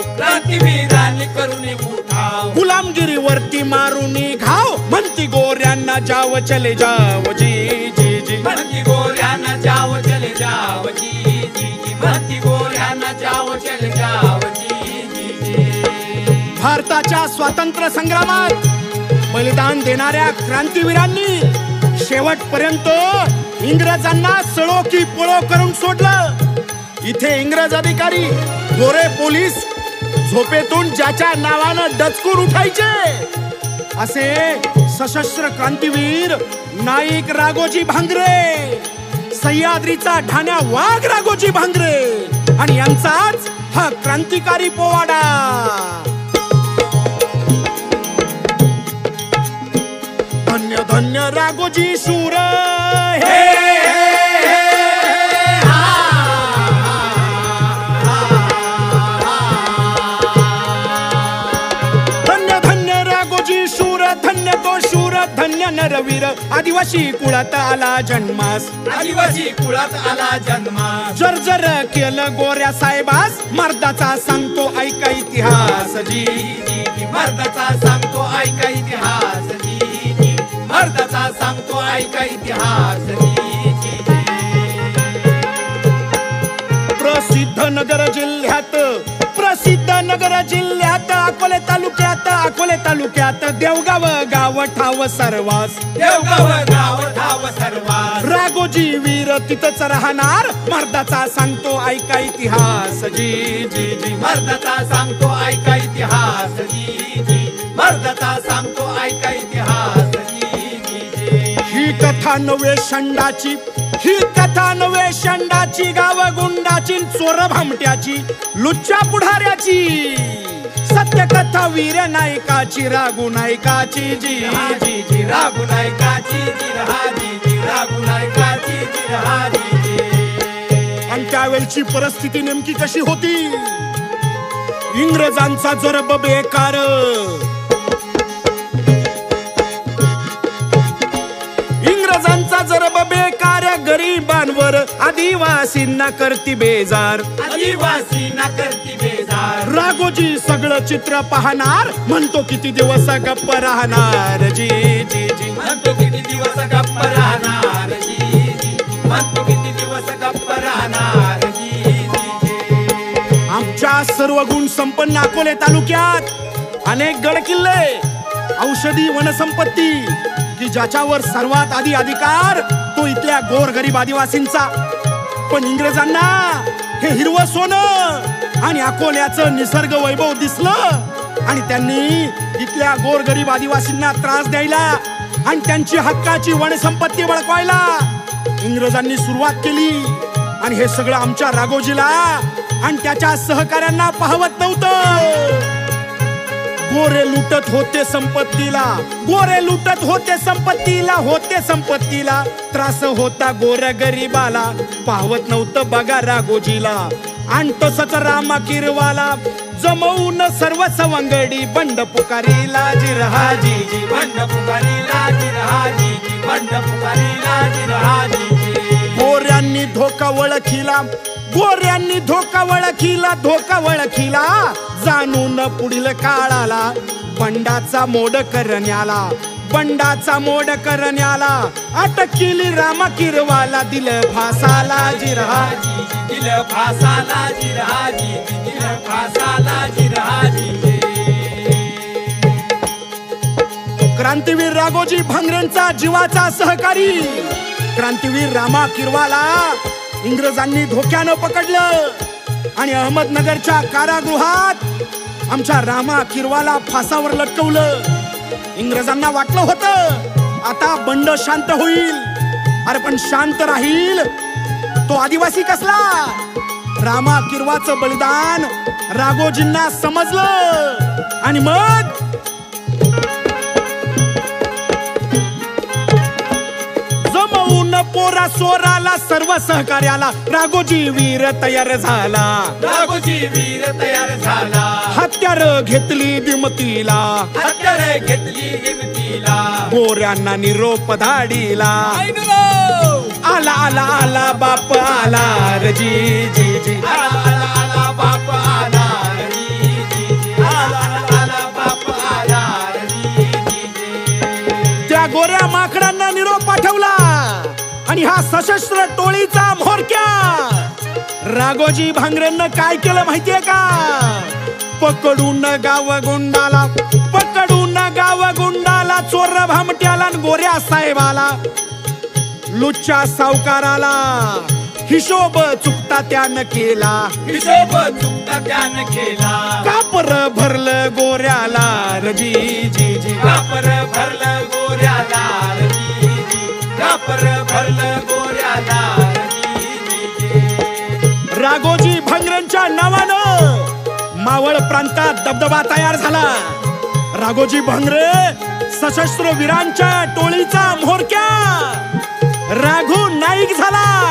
क्रांतीवीरांनी उठाव. गुलामगिरीवरती मारुनी घाव. म्हणती गोऱ्यांना जाव चले जाव जी जी जी. म्हणती गोऱ्यानं जाव चले जाव जी जी जी. म्हणती गोऱ्यानं जाव चले जाव जी जी जी. भारताच्या स्वातंत्र्य संग्रामात बलिदान देणाऱ्या क्रांतीवीरांनी शेवटपर्यंत इंग्रजांना सळो की पळो करून सोडलं. इथे इंग्रज अधिकारी गोरे पोलीस झोपेतून ज्याच्या नावानं डचकून उठायचे. असे सशस्त्र क्रांतीवीर नाईक रागोजी भांगरे. सह्याद्रीचा ठाण्या वाघ रागोजी भांगरे. आणि यांचाच हा क्रांतिकारी पोवाडा. धन्य धन्य रागोजी शूर हे नरवीर. आदिवासी कुळात आला जन्मास. आदिवासी कुळात आला जन्मा जर जर केलं गोऱ्या साहेबास मर्दाचा सांगतो ऐका इतिहास. जी मर्दाचा सांगतो ऐका इतिहास. जी जी मर्दाचा सांगतो ऐका इतिहास. जी जी जी प्रसिद्ध नगर जिल्ह्यात प्रसिद्ध नगर जिल्ह्यात अकोले तालुक्यात अकोले तालुक्यात देवगाव ठाव सर्वास. देवगाव गाव धाव सर्वात रागोजी वीर तिथंच राहणार मर्दाचा सांगतो ऐका इतिहास. जी जी जी. मर्दाचा सांगतो ऐका इतिहास. जी जी. मर्दाचा सांगतो ऐका इतिहास. जी जी जी. ही कथा नव्हे शंडाची ही कथा नव्हे शंडाची गाव गुंडाची चोर भामट्याची लुच्च्या पुढाऱ्याची. सत्य कथा वीर नायकाची रागू नायकाची जी जी जी. रागू नायकाची जी जी रागू नायकाची जी. आणि त्यावेळची परिस्थिती नेमकी कशी होती? इंग्रजांचा जरब बेकार. इंग्रजांचा जरब बेकार. आदिवासींना करती बेजार. आदिवासी ना करती बेजार. रागोजी सगळं चित्र पाहणार म्हणतो किती दिवस गप्प राहणार. जी जी जी. म्हणतो किती दिवस गप्प राहणार. जी जी. म्हणतो किती दिवस गप्प राहणार. जी जी जी. आमच्या सर्व गुण संपन्न अकोले तालुक्यात अनेक गड किल्ले औषधी वनसंपत्ती की ज्याच्यावर सर्वात आधी अधिकार तो इथल्या गोरगरीब आदिवासींचा. पण इंग्रजांना हे हिरवं सोनं आणि अकोल्याचं निसर्ग वैभव दिसलं आणि त्यांनी इथल्या गोरगरीब आदिवासींना त्रास द्यायला आणि त्यांची हक्काची वनसंपत्ती बळकवायला इंग्रजांनी सुरुवात केली. आणि हे सगळं आमच्या राघोजीला आणि त्याच्या सहकाऱ्यांना पाहवत नव्हतं. गोरे लुटत होते संपत्तीला गोरे लुटत होते संपत्तीला होते संपत्तीला. त्रास होता गोऱ्या गरीबाला पाहत नव्हतं बघा राघोजीला. आणि सच रामा किरवाला जमवून सर्व सवंगडी बंड पुकारी लाजी जी बंड पुकारी लाजी जी बंड पुकारी लाजी जी गोऱ्यांनी धोका वळखीला गोऱ्यांनी धोका वळखीला धोका वळखीला. जाणून पुढील काळाला बंडाचा मोड करण्याला बंडाचा मोड करण्याला. अटक केली रामा किरवाला दिल फासाला जिरहा जिरहाजी दिल फासाला जिरहाजी दिल फासाला जिरहाजी. क्रांतीवीर राघोजी भांगरेंचा जीवाचा सहकारी. क्रांतीवीर रामा किरवाला इंग्रजांनी धोक्यानं पकडलं. आणि अहमदनगरच्या कारागृहात आमच्या रामा किरवाला फासावर लटकवलं. इंग्रजांना वाटलं होतं आता बंड शांत होईल. अरे पण शांत राहील. तो आदिवासी कसला? रामा किरवाचं बलिदान राघोजींना समजलं. आणि मग? पोरा सोराला सर्व सहकार्याला. राघोजी वीर तयार झाला. राघोजी वीर तयार झाला. हत्यार घेतली दिमतीला. हत्यारे घेतली हिमतीला गोऱ्यांना निरोप धाडीला. आला आला आला बाप आला. रे जी जी. आणि हा सशस्त्र टोळीचा म्होरक्या! राघोजी भांगरेंना काय केलं माहितीये का? पकडून गाव गुंडाला पकडून गाव गुंडाला चोर भामट्याला गोऱ्या साहेबाला. लुच्च्या सावकाराला हिशोब चुकता त्यानं केला. हिशोब चुकता त्यानं केला. कापर भरलं गोऱ्याला रजी जी जी. कापर भरलं गोऱ्याला रजी जी. कापर राघोजी भंगरेंच्या नावानं मावळ प्रांतात दबदबा तयार झाला. राघोजी भंगरे सशस्त्र वीरांच्या टोळीचा म्होरक्या राघू नाईक झाला.